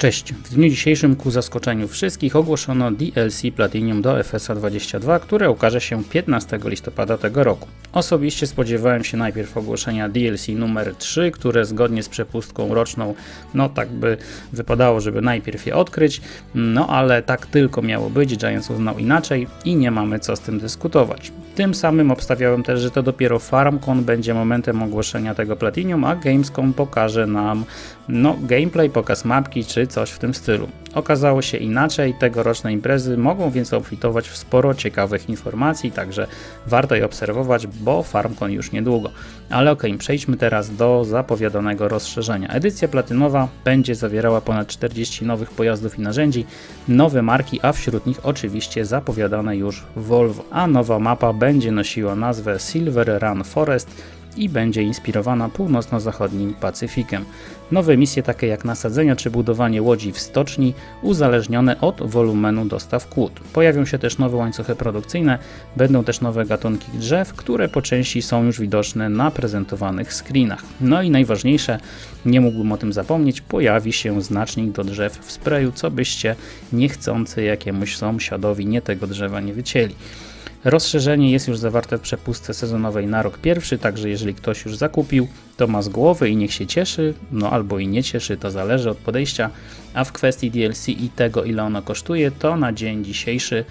Cześć. W dniu dzisiejszym ku zaskoczeniu wszystkich ogłoszono DLC Platinum do FSA 22, które ukaże się 15 listopada tego roku. Osobiście spodziewałem się najpierw ogłoszenia DLC numer 3, które zgodnie z przepustką roczną, no tak by wypadało, żeby najpierw je odkryć, no ale tak tylko miało być, Giants uznał inaczej i nie mamy co z tym dyskutować. Tym samym obstawiałem też, że to dopiero FarmCon będzie momentem ogłoszenia tego Platinum, a Gamescom pokaże nam no, gameplay, pokaz mapki czy coś w tym stylu. Okazało się inaczej, tegoroczne imprezy mogą więc obfitować w sporo ciekawych informacji, także warto je obserwować, bo FarmCon już niedługo. Ale okej, przejdźmy teraz do zapowiadanego rozszerzenia. Edycja platynowa będzie zawierała ponad 40 nowych pojazdów i narzędzi, nowe marki, a wśród nich oczywiście zapowiadane już Volvo. A nowa mapa będzie nosiła nazwę Silver Run Forest i będzie inspirowana północno-zachodnim Pacyfikiem. Nowe misje takie jak nasadzenia czy budowanie łodzi w stoczni uzależnione od wolumenu dostaw kłód. Pojawią się też nowe łańcuchy produkcyjne, będą też nowe gatunki drzew, które po części są już widoczne na prezentowanych screenach. No i najważniejsze, nie mógłbym o tym zapomnieć, pojawi się znacznik do drzew w sprayu, co byście niechcący jakiemuś sąsiadowi nie tego drzewa nie wycięli. Rozszerzenie jest już zawarte w przepustce sezonowej na rok pierwszy, także jeżeli ktoś już zakupił, to ma z głowy i niech się cieszy, no albo i nie cieszy, to zależy od podejścia. A w kwestii DLC i tego, ile ono kosztuje, to na dzień dzisiejszy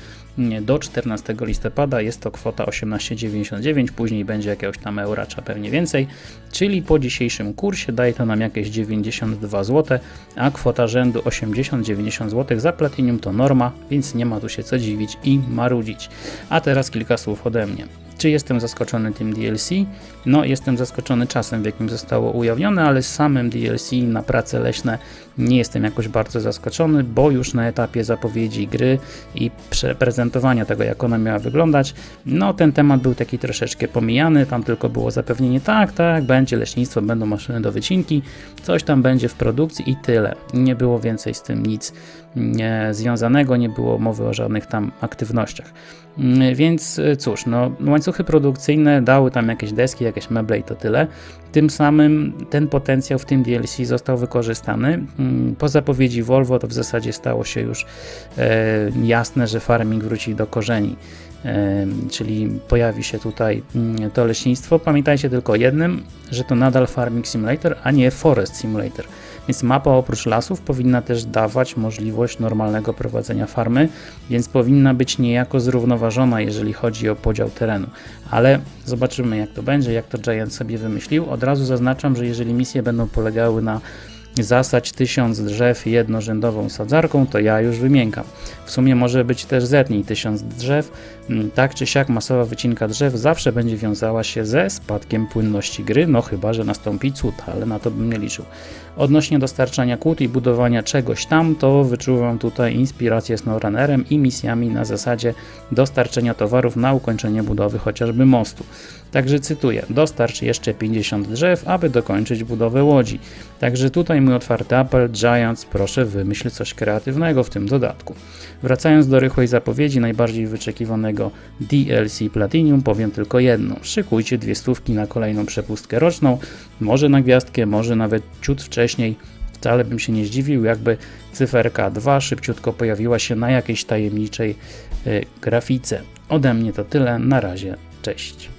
do 14 listopada jest to kwota 18,99, później będzie jakiegoś tam eura, czy pewnie więcej, czyli po dzisiejszym kursie daje to nam jakieś 92 zł, a kwota rzędu 80-90 zł za Platinum to norma, więc nie ma tu się co dziwić i marudzić. A teraz kilka słów ode mnie. Czy jestem zaskoczony tym DLC? No, jestem zaskoczony czasem, w jakim zostało ujawnione, ale samym DLC na prace leśne nie jestem jakoś bardzo zaskoczony, bo już na etapie zapowiedzi gry i prezentowania tego, jak ona miała wyglądać, no ten temat był taki troszeczkę pomijany, tam tylko było zapewnienie, tak, tak, będzie leśnictwo, będą maszyny do wycinki, coś tam będzie w produkcji i tyle. Nie było więcej z tym nic nie, związanego, nie było mowy o żadnych tam aktywnościach. Mm, więc e, cóż, no, łańcuchy produkcyjne dały tam jakieś deski, jakieś meble i to tyle. Tym samym ten potencjał w tym DLC został wykorzystany. Mm, po zapowiedzi Volvo to w zasadzie stało się już e, jasne, że farming wróci do korzeni czyli pojawi się tutaj mm, to leśnictwo. Pamiętajcie tylko jednym, że to nadal Farming Simulator, a nie Forest Simulator. Więc mapa oprócz lasów powinna też dawać możliwość normalnego prowadzenia farmy, więc powinna być niejako zrównoważona, jeżeli chodzi o podział terenu. Ale zobaczymy jak to będzie, jak to Giant sobie wymyślił. Od razu zaznaczam, że jeżeli misje będą polegały na zasać tysiąc drzew jednorzędową sadzarką, to ja już wymiękam. W sumie może być też zetnij tysiąc drzew. Mm, tak czy siak masowa wycinka drzew zawsze będzie wiązała się ze spadkiem płynności gry, no chyba, że nastąpi cud, ale na to bym nie liczył. Odnośnie dostarczania kłód i budowania czegoś tam, to wyczuwam tutaj inspirację SnowRunnerem i misjami na zasadzie dostarczenia towarów na ukończenie budowy chociażby mostu. Także cytuję, dostarcz jeszcze 50 drzew, aby dokończyć budowę łodzi. Także tutaj mój otwarty apel, Giants, proszę wymyśl coś kreatywnego w tym dodatku. Wracając do rychłej zapowiedzi najbardziej wyczekiwanego DLC Platinum, powiem tylko jedno. Szykujcie dwie stówki na kolejną przepustkę roczną, może na gwiazdkę, może nawet ciut wcześniej. Wcale bym się nie zdziwił, jakby cyferka 2 szybciutko pojawiła się na jakiejś tajemniczej y, grafice. Ode mnie to tyle, na razie, cześć.